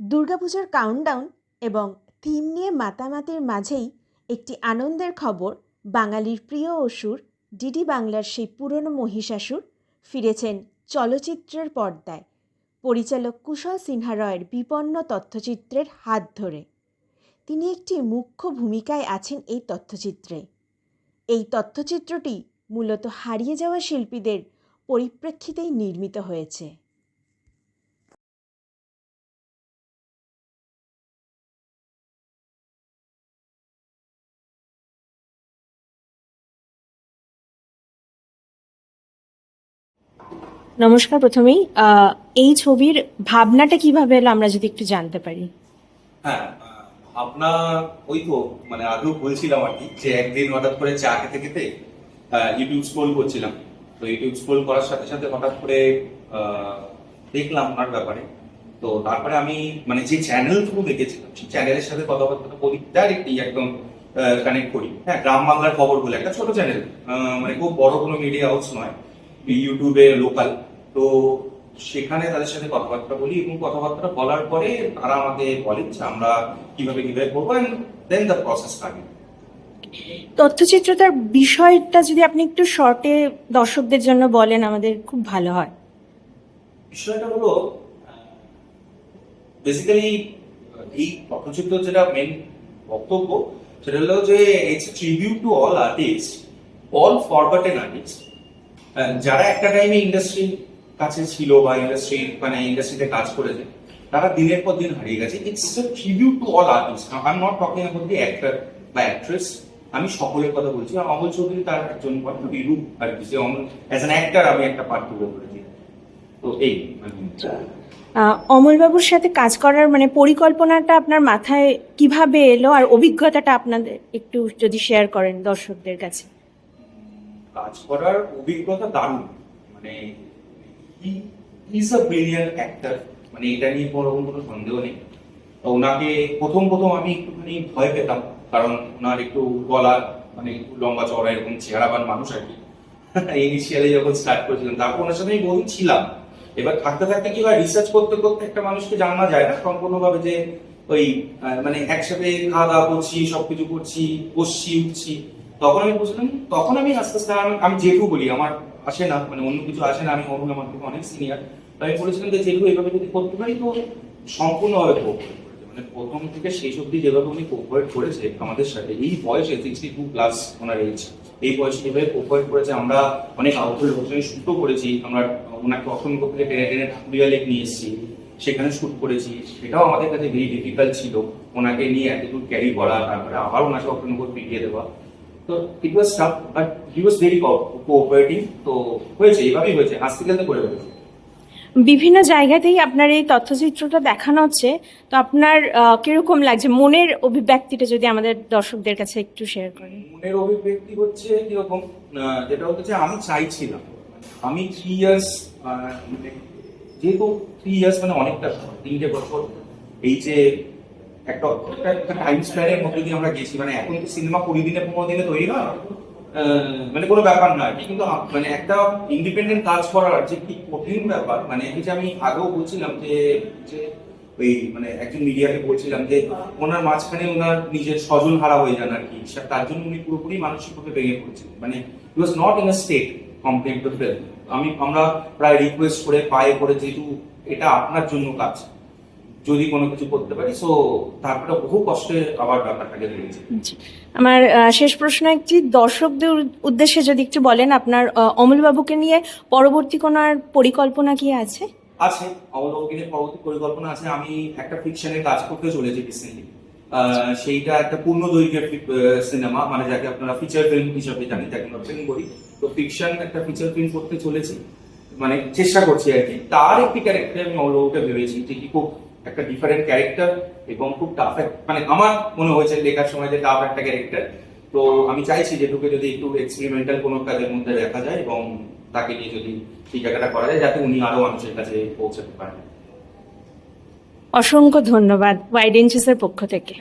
দুর্গাপুজোর কাউন্টডাউন এবং থিম নিয়ে মাতামাতির মাঝেই একটি আনন্দের খবর, বাঙালির প্রিয় অসুর, ডিডি বাংলার সেই পুরনো মহিষাসুর ফিরেছেন চলচ্চিত্রের পর্দায়। পরিচালক কুশল সিনহা রয়ের বিপন্ন তথ্যচিত্রের হাত ধরে। তিনি একটি মুখ্য ভূমিকায় আছেন এই তথ্যচিত্রে। এই তথ্যচিত্রটি মূলত হারিয়ে যাওয়া শিল্পীদের পরিপ্রেক্ষিতেই নির্মিত হয়েছে। নমস্কার, প্রথমেই এই ছবির ভাবনাটা কীভাবে এলো আমরা যদি একটু জানতে পারি? হ্যাঁ আপনার ওই তো মানে আগেও বলছিলাম আর কি, যে একদিন হঠাৎ করে চা খেতে খেতে ইউটিউব স্ক্রোল করছিলাম। তো ইউটিউব স্ক্রোল করার সাথে সাথে হঠাৎ করে দেখলাম ওনার ব্যাপারে। তো তারপরে আমি মানে যে চ্যানেল থ্রু দেখেছিলাম, সেই চ্যানেলের সাথে কথাবার্তা বলি ডাইরেক্টলি একদম কানেক্ট করি। হ্যাঁ গ্রাম বাংলার খবর বলে একটা ছোট চ্যানেল মানে খুব বড় কোনো মিডিয়া হাউস নয় ইউটিউবে লোকাল তো সেখানে তাদের সাথে কথাবার্তা বলি এবং কথাবার্তা বলার পরে তারা আমাকে বলেন যে আমরা কীভাবে কীভাবে করব and then the process start তথ্যচিত্রটার বিষয়টা যদি আপনি একটু শর্টে দর্শকদের জন্য বলেন আমাদের খুব ভালো হয়। বিষয়টা হলো বেসিক্যালি এই তথ্যচিত্র যেটা মেন বক্তব্য সেটা হলো যে it's tribute to all artist all forgotten artist যারা একটা টাইমে ইন্ডাস্ট্রির কাছে ছিল বা ইন্ডাস্ট্রি মানে ইন্ডাস্ট্রিতে কাজ করেছে তারা দিনের পর দিন হারিয়ে গেছে। It's a tribute to all artist I am not talking about the actor বা অ্যাক্ট্রেস আমি সকলের কথা বলছি। আর অমল চৌধুরী তার একজন বিরূপ আর কি যে অমল অ্যাজ অ্যান অ্যাক্টর আমি একটা পার্ট তুলে ধরেছি। তো এই মানে অমলবাবুর সাথে কাজ করার মানে পরিকল্পনাটা আপনার মাথায় কীভাবে এলো? আর অভিজ্ঞতাটা আপনাদের একটু যদি শেয়ার করেন দর্শকদের কাছে। কাজ করার অভিজ্ঞতা দারুণ। মানে ইজ আ ব্রিলিয়ান্ট অ্যাক্টর মানে এটা নিয়ে কোনো রকম কোনো সন্দেহ নেই। তো ওনাকে প্রথম প্রথম আমি একটুখানি ভয় পেতাম, কারণ ওনার একটু গলা মানে একটু লম্বা চড়া এরকম চেহারাবান মানুষ আর কি। ইনিশিয়ালি যখন স্টার্ট করেছিলাম, তারপর ওনার সাথে আমি বহুদিন ছিলাম। এবার থাকতে থাকতে কি হয় রিসার্চ করতে করতে একটা মানুষকে জানা যায় না, সম্পূর্ণভাবে যে ওই মানে একসাথে খাওয়া দাওয়া করছি, সবকিছু করছি, বসছি, উঠছি। তখন আমি বুঝলাম, তখন আমি আস্তে আস্তে, আমি- যেটু বলি, আমার আসে না মানে অন্য কিছু আসে না, আমি অরুণ আমার থেকে অনেক সিনিয়র আমি বলেছিলাম যে যেটু এইভাবে যদি করতে পারি তো সম্পূর্ণভাবে কোঅপারেট মানে প্রথম থেকে শেষ অব্দি যেভাবে উনি কোঅপারেট করেছে, আমাদের সাথে এই বয়সে সিক্সটি টু প্লাস ওনার এজ এই বয়সে যেভাবে কোঅপারেট করেছে, আমরা অনেক আউটডোর লোকেশনে শুটও করেছি। আমরা ওনাকে অসংখ্য থেকে টেনে টেনে ঠাকুরিয়া লেক নিয়ে এসেছি, সেখানে শুট করেছি। সেটাও আমাদের কাছে ভেরি ডিফিকাল্ট ছিল। ওনাকে নিয়ে এতদূর ক্যারি করা, তারপরে আবার ওনাকে অসংখ্য পিটিয়ে দেওয়া। তো it was tough but he was very cooperative তো হয়েছে এইভাবেই হয়েছে হাসতে খেলতে করে হয়েছে বিভিন্ন জায়গাতেই আপনার এই তথ্যচিত্রটা দেখানো হচ্ছে। তো আপনার কীরকম লাগছে মনের অভিব্যক্তিটা যদি আমাদের দর্শকদের কাছে একটু শেয়ার করেন? মনের অভিব্যক্তি হচ্ছে কীরকম যেটা হচ্ছে আমি চাইছিলাম। আমি থ্রি ইয়ার্স যেহেতু থ্রি ইয়ার্স মানে অনেকটা তিনটে বছর এই যে একটা টাইম স্প্যানের মধ্যে দিয়ে আমরা গেছি। মানে এখন তো সিনেমা কুড়ি দিনে, পনেরো দিনে তৈরি হয়। মানে কোনো ব্যাপার না কিন্তু মানে একটা ইন্ডিপেন্ডেন্ট কাজ করার যে কি কঠিন ব্যাপার মানে যে আমি আগেও বলছিলাম যে ওই মানে একজন মিডিয়াকে বলছিলাম যে, ওনার মাঝখানে ওনার নিজের স্বজন হারা হয়ে যান আর কি। তার জন্য উনি পুরোপুরি মানসিকভাবে ভেঙে পড়ছিলেন মানে he was not in a state complain to film আমি আমরা প্রায় রিকোয়েস্ট করে, পায়ে করে যেহেতু এটা আপনার জন্য কাজ যদি কোনো কিছু করতে পারি সো তারপরে বহু কষ্টে আবার ব্যাপারটাকে জি। আমার শেষ প্রশ্ন একটি দর্শকদের উদ্দেশ্যে যদি একটু বলেন আপনার অমলবাবুকে নিয়ে পরবর্তী কোনো আর পরিকল্পনা কি আছে? আছে অবলম্বনের পরবর্তী পরিকল্পনা আছে। আমি একটা ফিকশনের কাজ করতে চলেছি রিসেন্টলি সেইটা একটা পূর্ণ দৈর্ঘ্যের সিনেমা মানে যাকে আপনারা ফিচার ফিল্ম হিসাবে জানেন যাকে আমরা ফিল্ম বলি। তো ফিকশন একটা ফিচার ফিল্ম করতে চলেছি। মানে চেষ্টা করছি আর কি। তার একটি ক্যারেক্টার আমি অবলম্বকে ভেবেছি যে কি খুব একটা ডিফারেন্ট ক্যারেক্টার এবং খুব টাফ মানে আমার মনে হয়েছে লেখার সময় যে টাফ একটা ক্যারেক্টার তো আমি চাইছি যে ঢুকে যদি একটু এক্সপেরিমেন্টাল কোনো কাজের মধ্যে দেখা যায় এবং তাকে নিয়ে যদি সেই জায়গাটা করা যায় যাতে উনি আরও মানুষের কাছে পৌঁছাতে পারেন। অসংখ্য ধন্যবাদ ওয়াইড ইঞ্চেসের পক্ষ থেকে.